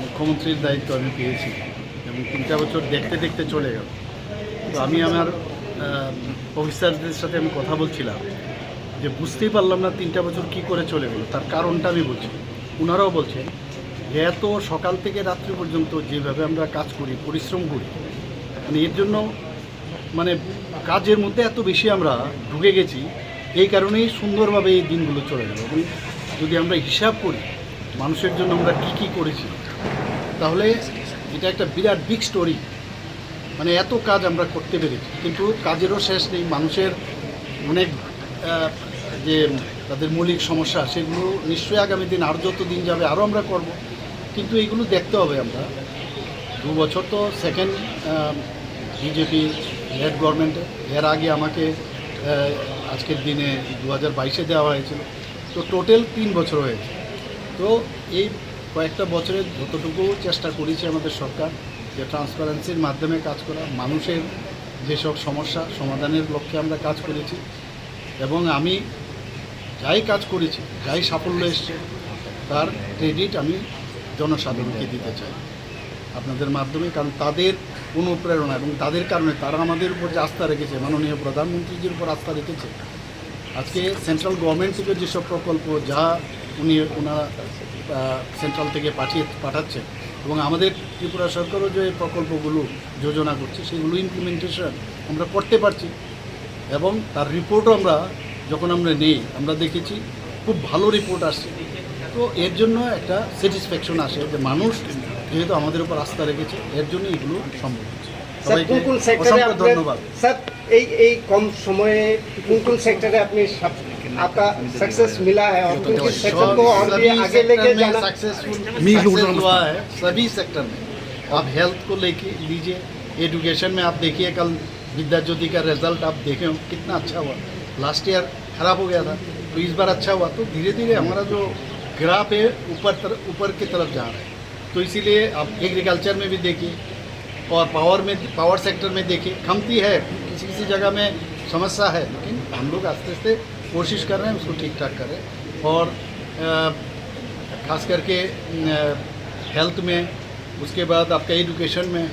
মুখ্যমন্ত্রীর দায়িত্ব আমি পেয়েছি এবং তিনটা বছর দেখতে দেখতে চলে গেল। তো আমি আমার অফিসারদের সাথে আমি কথা বলছিলাম যে বুঝতেই পারলাম না তিনটা বছর কি করে চলে গেল। তার কারণটা আমি বলছি। ওনারাও বলছেন যে এত সকাল থেকে রাত্রি পর্যন্ত যেভাবে আমরা কাজ করি, পরিশ্রম করি মানে এর জন্য মানে কাজের মধ্যে এত বেশি আমরা ঢুকে গেছি, এই কারণেই সুন্দরভাবে এই দিনগুলো চলে গেল। এবং যদি আমরা হিসাব করি, মানুষের জন্য আমরা কী কী করেছি, তাহলে এটা একটা বিরাট বিগ স্টোরি মানে এত কাজ আমরা করতে পেরেছি, কিন্তু কাজেরও শেষ নেই। মানুষের অনেক যে তাদের মৌলিক সমস্যা, সেগুলো নিশ্চয়ই আগামী দিন আর যত দিন যাবে আরও আমরা করব। কিন্তু এইগুলো দেখতে হবে আমরা। দু বছর তো সেকেন্ড বিজেপি হেড গভর্নমেন্টে এর আগে আমাকে আজকের দিনে দু হাজার বাইশে দেওয়া হয়েছিল। তো টোটাল তিন বছর হয়েছে। তো এই কয়েকটা বছরে যতটুকু চেষ্টা করেছে আমাদের সরকার, যে ট্রান্সপারেন্সির মাধ্যমে কাজ করা, মানুষের যেসব সমস্যা, সমাধানের লক্ষ্যে আমরা কাজ করেছি। এবং আমি যাই কাজ করেছি, যাই সাফল্য এসছে, তার ক্রেডিট আমি জনসাধারণকে দিতে চাই। আপনাদের মাধ্যমে, কারণ তাদের অনুপ্রেরণা এবং তাদের কারণে তারা আমাদের উপর যে আস্থা রেখেছে, মাননীয় প্রধানমন্ত্রীজির উপর আস্থা রেখেছে। আজকে সেন্ট্রাল গভর্নমেন্ট থেকে যেসব প্রকল্প যা উনি ওনারা সেন্ট্রাল থেকে পাঠিয়ে, পাঠাচ্ছে এবং আমাদের ত্রিপুরা সরকারও যে প্রকল্পগুলো যোজনা করছে, সেগুলো ইমপ্লিমেন্টেশন আমরা করতে পারছি এবং তার রিপোর্টও আমরা যখন আমরা নেই, আমরা দেখেছি খুব ভালো রিপোর্ট আসছে। তো এর জন্য একটা স্যাটিসফ্যাকশন আসে যে মানুষ যেহেতু আমাদের উপর আস্থা রেখেছে এর জন্য এগুলো সম্ভব मिला है सभी सेक्टर में आप हेल्थ को लेके लीजिए एजुकेशन में आप देखिए कल विद्या ज्योति का रिज़ल्ट आप देखे हो कितना अच्छा हुआ। लास्ट ईयर खराब हो गया था तो इस बार अच्छा हुआ तो धीरे धीरे हमारा जो ग्राफ है ऊपर ऊपर की तरफ़ जा रहा है। तो इसीलिए आप एग्रीकल्चर में भी देखिए और पावर में पावर सेक्टर में देखिए कमती है किसी किसी जगह में समस्या है लेकिन हम लोग आस्ते आस्ते कोशिश कर रहे हैं उसको ठीक ठाक करें। और खास करके हेल्थ में उसके बाद आपका एजुकेशन में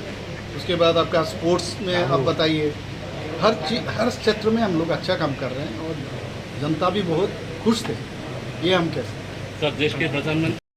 उसके बाद आपका स्पोर्ट्स में आप बताइए हर चीज़ हर क्षेत्र में हम लोग अच्छा काम कर रहे हैं और जनता भी बहुत खुश थे ये हम कह सकते हैं। सर देश के प्रधानमंत्री